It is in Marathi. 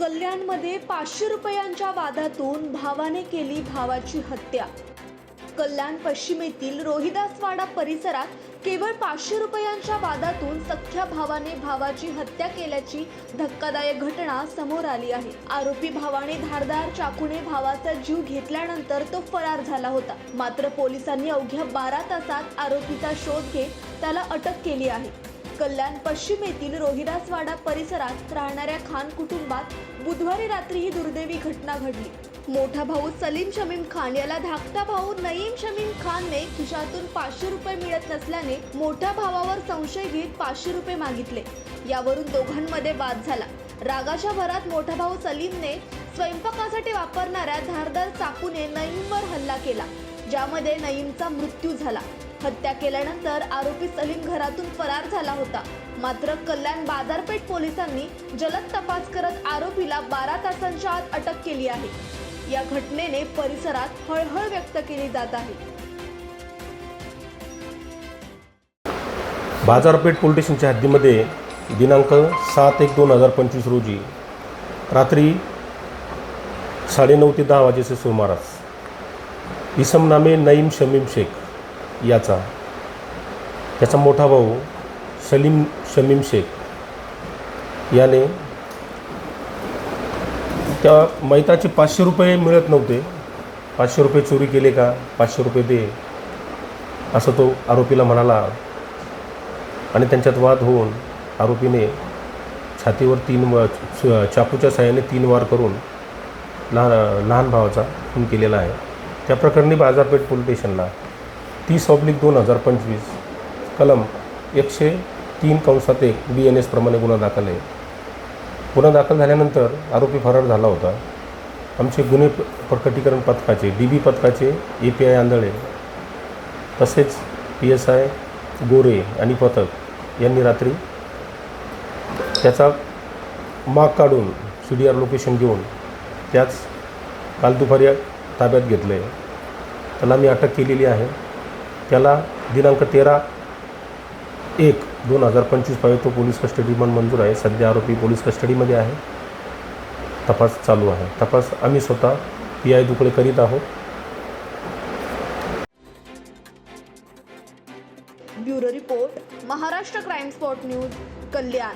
कल्याणमध्ये पाचशे रुपयांच्या वादातून भावाने केली भावाची हत्या. कल्याण पश्चिमेतील रोहिदासवाडा परिसरात केवळ पाचशे रुपयांच्या वादातून सख्ख्या भावाने भावाची हत्या केल्याची धक्कादायक घटना समोर आली आहे. आरोपी भावाने धारदार चाकूने भावाचा जीव घेतल्यानंतर तो फरार झाला होता. मात्र पोलिसांनी अवघ्या बारा तासात आरोपीचा शोध घेत त्याला अटक केली आहे. कल्याण पश्चिम येथील रोहिदासवाडा परिसरात राहणाऱ्या खान कुटुंबात बुधवारी रात्री ही दुर्दैवी घटना घडली. मोठा भाऊ सलीम शमीम खान याला धाकटा भाऊ नईम शमीम खानने खिशातून पाचशे रुपये मिळत नसल्याने मोठ्या भावावर संशय घेत पाचशे रुपये मागितले. यावरून दोघांमध्ये वाद झाला. रागाच्या भरात मोठा भाऊ सलीमने स्वयंपाकासाठी वापरणाऱ्या धारदार चाकूने नईमवर हल्ला केला. ज्यामध्ये नईमचा मृत्यू झाला. हत्या केल्यानंतर आरोपी सलीम घरातून फरार झाला होता. मात्र कल्याण बाजारपेठ पोलिसांनी जलद तपास करत आरोपीला बारा तासांच्या आत अटक केली आहे. या घटनेने परिसरात हळहळ व्यक्त केली जात आहे. बाजारपेठ पोलीस स्टेशनच्या हद्दीमध्ये दिनांक सात एक दोन हजार पंचवीस रोजी रात्री साडेनऊ ते दहा वाजेचे सुमारास इसमनामे नईम शमीम शेख याचा. त्याचा मोठा भाऊ सलीम शमीम शेख. याने त्या मैताचे पाचशे रुपये मिळत नव्हते. पाचशे रुपये चोरी केले का? पाचशे रुपये दे. असं तो आरोपीला म्हणाला. आणि त्यांच्यात वाद होऊन आरोपीने छातीवर तीन व च- चाकूच्या साह्याने तीन वार करून लहान लहान भावाचा खून केलेला आहे. त्या प्रकरणी बाजारपेठ पोलीस स्टेशनला तीस ऑब्लिक दोन हजार पंचवीस कलम एकशे तीन कंसात एक बी एन एसप्रमाणे गुन्हा दाखल आहे. गुन्हा दाखल झाल्यानंतर आरोपी फरार झाला होता. आमचे गुन्हे प- प्रकटीकरण पथकाचे डी बी पथकाचे ए पी आय आंधळे तसेच पी एस आय गोरे आणि पथक यांनी रात्री त्याचा माग काढून सी डी आर लोकेशन घेऊन त्याच काल दुपारी ताब्यात घेतलं. आहे त्याला मी अटक केलेली आहे. त्याला दिनांक तेरा एक दोन हजार पंचवीस तो पोलीस कस्टडी पण मंजूर आहे. सध्या आरोपी पोलीस कस्टडीमध्ये आहे. तपास चालू आहे. तपास आम्ही स्वतः पी आय दुकडे करीत आहोत. Bureau report Maharashtra crime spot news Kalyan.